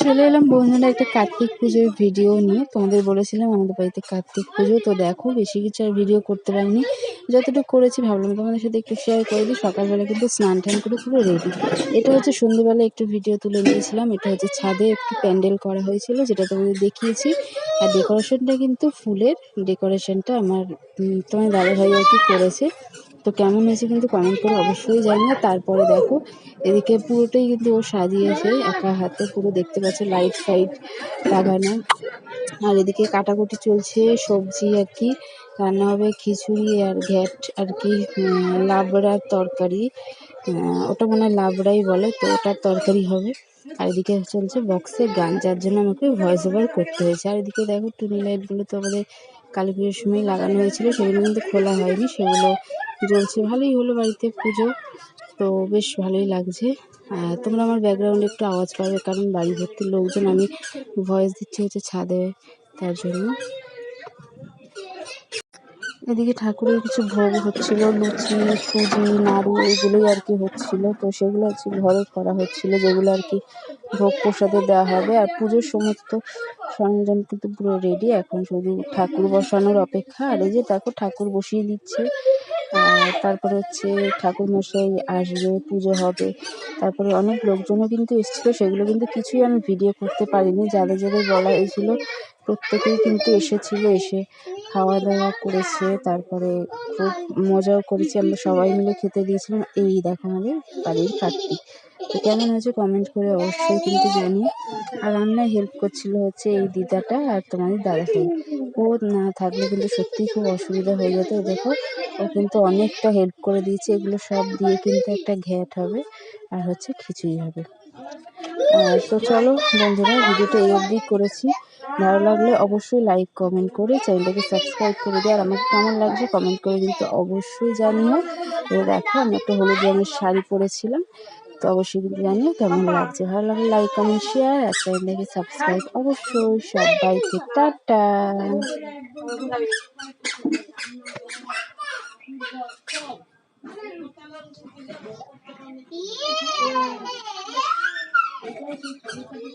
চলে এলাম বন্ধুরা একটা কার্তিক পুজোর ভিডিও নিয়ে। তোমাদের বলেছিলাম আমাদের বাড়িতে কার্তিক পুজো, তো দেখো বেশি কিছু আর ভিডিও করতে পারিনি। যতটুকু করেছি ভাবলাম তোমাদের সাথে একটু শেয়ার করে দিই। সকালবেলা কিন্তু স্নান টান করে পুরো রেডি এটা হচ্ছে সন্ধ্যেবেলা একটু ভিডিও তুলে নিয়েছিলাম। এটা হচ্ছে ছাদে একটু প্যান্ডেল করা হয়েছিল, যেটা তোমাদের দেখিয়েছি। আর ডেকোরেশনটা কিন্তু ফুলের। ডেকোরেশনটা আমার তোমার দাদাভাই আর কি করেছে। তো কেমন হয়েছে কিন্তু কমেন্ট করে অবশ্যই জানিও। তারপরে দেখো, এদিকে পুরোটাই কিন্তু ও সাজিয়েছে একা হাতে পুরো দেখতে পাচ্ছ লাইট ফাইট লাগানো। আর এদিকে কাটাকুটি চলছে, সবজি আর কি, রান্না হবে খিচুড়ি আর ঘ্যাট আর কি লাবড়ার তরকারি। ওটা মনে হয় লাবড়াই বলে, তো ওটার তরকারি হবে। আর এদিকে চলছে বক্সে গান, যার জন্য আমাকে ভয়েস ওভার করতে হয়েছে। আর এদিকে দেখো টুনি লাইটগুলো তো আমাদের কালী পুজোর সময় লাগানো হয়েছিল, সেগুলো কিন্তু খোলা হয়নি, সেগুলো জ্বলছে ভালোই হলো বাড়িতে পুজো। তো বেশ ভালোই লাগছে। আর তোমরা আমার ব্যাকগ্রাউন্ডে একটু আওয়াজ পাবে, কারণ বাড়ি ভর্তি লোকজন, আমি ভয়েস দিচ্ছি হচ্ছে ছাদে তার জন্য। এদিকে ঠাকুরের কিছু ভোগ হচ্ছিল, লুচি, সুজি, নাড়ু এগুলোই আর কি হচ্ছিল। তো সেগুলো হচ্ছে ঘরে করা হচ্ছিল, যেগুলো আর কি ভোগ প্রসাদে দেওয়া হবে। আর পুজোর সমস্ত সরঞ্জাম কিন্তু পুরো রেডি এখন শুধু ঠাকুর বসানোর অপেক্ষা। আর এই যে দেখো, ঠাকুর বসিয়ে দিচ্ছে। আর তারপরে হচ্ছে ঠাকুর মশাই আসবে, পুজো হবে। তারপরে অনেক লোকজনও কিন্তু এসেছিল, সেগুলো কিন্তু কিছুই আমি ভিডিও করতে পারিনি। যাদের যাদের বলা হয়েছিল, প্রত্যেকেই কিন্তু এসেছিল এসে। খাওয়া দাওয়া করেছে, তারপরে খুব মজাও করেছি, আমরা সবাই মিলে খেতে দিয়েছিলাম। এই দেখো আমাদের বাড়ির কার্তিক। তো কেমন হয়েছে কমেন্ট করে অবশ্যই কিন্তু জানিয়ে আর রান্নায় হেল্প করছিল হচ্ছে এই দিদাটা আর তোমাদের দাদাটাই ও না থাকলে কিন্তু সত্যিই খুব অসুবিধা হয়ে যেত। দেখো, ও কিন্তু অনেকটা হেল্প করে দিয়েছে। এগুলো সব দিয়ে কিন্তু একটা ঘ্যাট হবে, আর হচ্ছে খিচুড়ি হবে। তো চলো বন্ধুরা, ভিডিওটা এই অবধি করেছি। ভালো লাগলে অবশ্যই লাইক কমেন্ট করে চ্যানেলটাকে সাবস্ক্রাইব করে দিয়ে আর আমাকে কেমন লাগছে কমেন্ট করে কিন্তু অবশ্যই জানিও। এবার দেখো, আমি একটা হলুদ রঙের শাড়ি পরেছিলাম, তো অবশ্যই কিন্তু জানিও কেমন লাগছে। ভালো লাগলে লাইক কমেন্ট শেয়ার আর চ্যানেলটাকে সাবস্ক্রাইব অবশ্যই সবাইকে। টাটা। Dây thun.